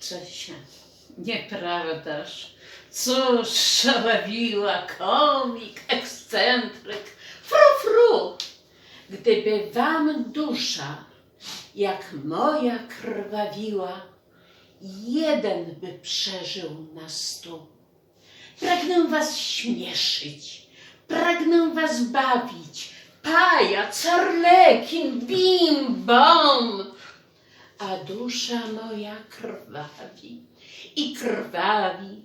Cześć, nieprawdaż? Cóż, szalawiła, komik, ekscentryk, fru, fru. Gdyby wam dusza, jak moja krwawiła, jeden by przeżył na stu. Pragnę was śmieszyć, pragnę was bawić, pajac, arlekin, bim, bom, a dusza moja krwawi i krwawi,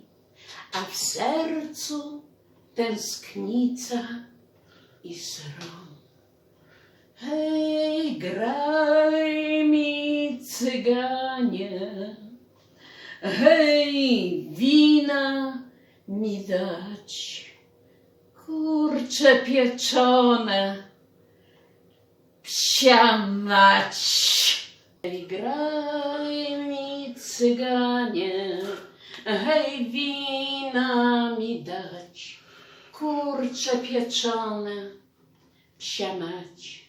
a w sercu tęsknica i srom. Hej, graj mi cyganie, hej, wina mi dać, kurcze pieczone, psia mać. Graj mi cyganie, hej, wina mi dać, kurcze pieczone, psia mać.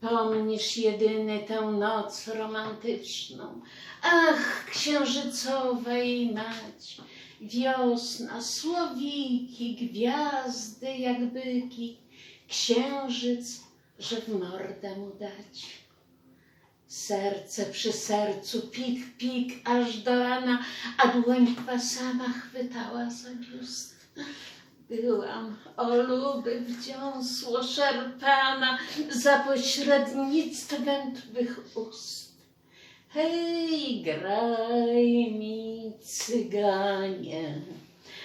Pomnisz jedyny tę noc romantyczną, ach, księżycowej mać, wiosna, słowiki, gwiazdy jak byki, księżyc, że w mordę mu dać. Serce przy sercu, pik, pik, aż do rana, a dłoń sama chwytała za biust. Byłam o luby wdziąsło szarpana za pośrednictwem twych ust. Hej, graj mi cyganie,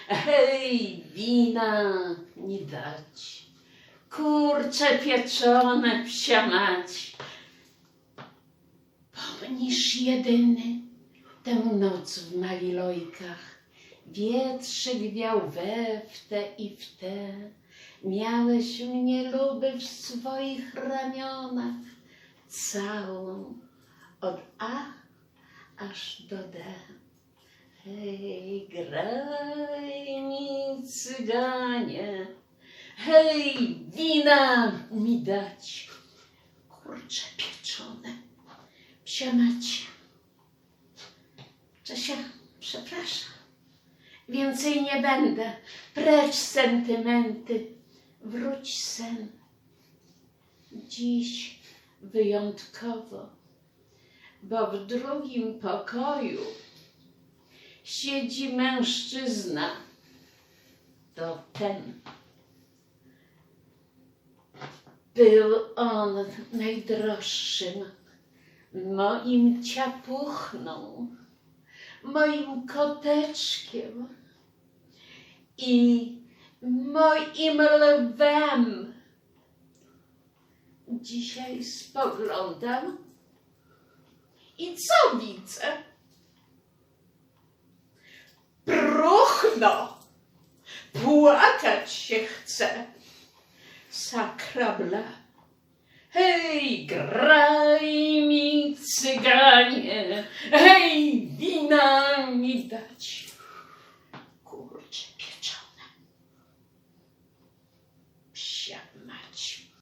hej, wina mi dać, kurcze pieczone psia mać. Pomnisz jedyny tę noc w Malilojkach, Wietrzyk wiał we w te i w te. Miałeś mnie luby w swoich ramionach, całą od A aż do D. Hej, graj mi cyganie, hej, wina mi dać, kurcze pieczone, mać. Czesia, przepraszam. Więcej nie będę. Precz sentymenty. Wróć sen. Dziś wyjątkowo, bo w drugim pokoju siedzi mężczyzna. To ten. Był on najdroższym, moim ciapuchną moim koteczkiem i moim lwem. Dzisiaj spoglądam i co widzę? Próchno! Płakać się chce. Sakrabla. Hej, cyganie, hej, wina mi dać.